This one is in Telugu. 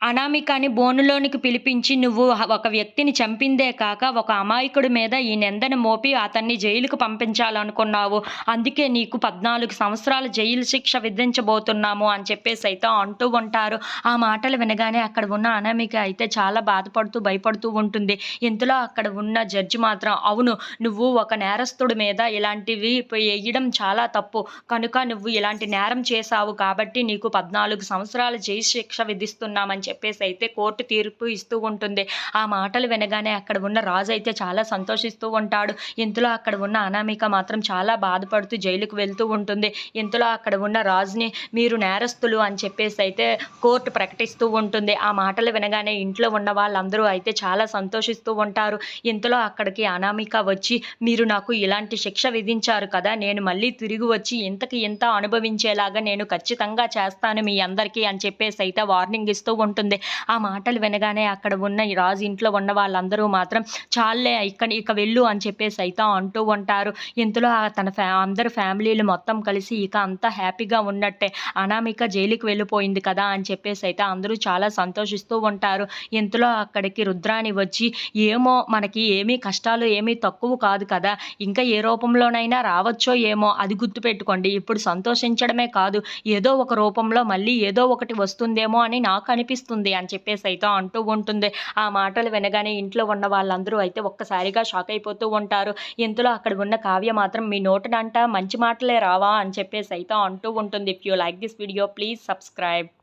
అనామికాని బోనులోనికి పిలిపించి నువ్వు ఒక వ్యక్తిని చంపిందే కాక ఒక అమాయకుడి మీద ఈ నిందని మోపి అతన్ని జైలుకు పంపించాలనుకున్నావు. అందుకే నీకు పద్నాలుగు సంవత్సరాల జైలు శిక్ష విధించబోతున్నాము అని చెప్పేసి అయితే అంటూ ఉంటారు. ఆ మాటలు వినగానే అక్కడ ఉన్న అనామిక అయితే చాలా బాధపడుతూ భయపడుతూ ఉంటుంది. ఇంతలో అక్కడ ఉన్న జడ్జి మాత్రం అవును నువ్వు ఒక నేరస్తుడి మీద ఇలాంటివి వేయడం చాలా తప్పు. కనుక నువ్వు ఇలాంటి నేరం చేశావు కాబట్టి నీకు పద్నాలుగు సంవత్సరాల జైలు శిక్ష విధిస్తున్నామని చెప్పేసి అయితే కోర్టు తీర్పు ఇస్తూ ఉంటుంది. ఆ మాటలు వినగానే అక్కడ ఉన్న రాజు అయితే చాలా సంతోషిస్తూ ఉంటాడు. ఇంతలో అక్కడ ఉన్న అనామిక మాత్రం చాలా బాధపడుతూ జైలుకు వెళ్తూ ఉంటుంది. ఇంతలో అక్కడ ఉన్న రాజుని మీరు నేరస్తులు అని చెప్పేసి అయితే కోర్టు ప్రకటిస్తూ ఉంటుంది. ఆ మాటలు వినగానే ఇంట్లో ఉన్న వాళ్ళందరూ అయితే చాలా సంతోషిస్తూ ఉంటారు. ఇంతలో అక్కడికి అనామిక వచ్చి మీరు నాకు ఇలాంటి శిక్ష విధించారు కదా నేను మళ్ళీ తిరిగి వచ్చి ఇంతకి ఇంత అనుభవించేలాగా నేను ఖచ్చితంగా చేస్తాను మీ అందరికీ అని చెప్పేసి అయితే వార్నింగ్ ఇస్తూ ఉంటుంది ఆ మాటలు వినగానే అక్కడ ఉన్న ఈ రాజు ఇంట్లో ఉన్న వాళ్ళందరూ మాత్రం చాలే ఇక్కడ ఇక వెళ్ళు అని చెప్పేసి అయితే అంటూ ఉంటారు. ఇంతలో తన ఫ్యా అందరు ఫ్యామిలీలు మొత్తం కలిసి ఇక అంతా హ్యాపీగా ఉన్నట్టే. అనామిక జైలుకి వెళ్ళిపోయింది కదా అని చెప్పేసి అయితే అందరూ చాలా సంతోషిస్తూ ఉంటారు. ఇంతలో అక్కడికి రుద్రాని వచ్చి ఏమో మనకి ఏమీ కష్టాలు ఏమీ తక్కువ కాదు కదా ఇంకా ఏ రూపంలోనైనా రావచ్చో ఏమో అది గుర్తుపెట్టుకోండి. ఇప్పుడు సంతోషించడమే కాదు ఏదో ఒక రూపంలో మళ్ళీ ఏదో ఒకటి వస్తుందేమో అని నాకు అనిపిస్తుంది. అని చెప్పేసి అయితే అంటూ ఉంటుంది. ఆ మాటలు వినగానే ఇంట్లో ఉన్న వాళ్ళందరూ అయితే ఒక్కసారిగా షాక్ అయిపోతూ ఉంటారు. ఇంతలో అక్కడ ఉన్న కావ్య మాత్రం మీ నోటనంట మంచి మాటలే రావా? అని చెప్పేసి అయితే అంటూ ఉంటుంది. If you like this video please subscribe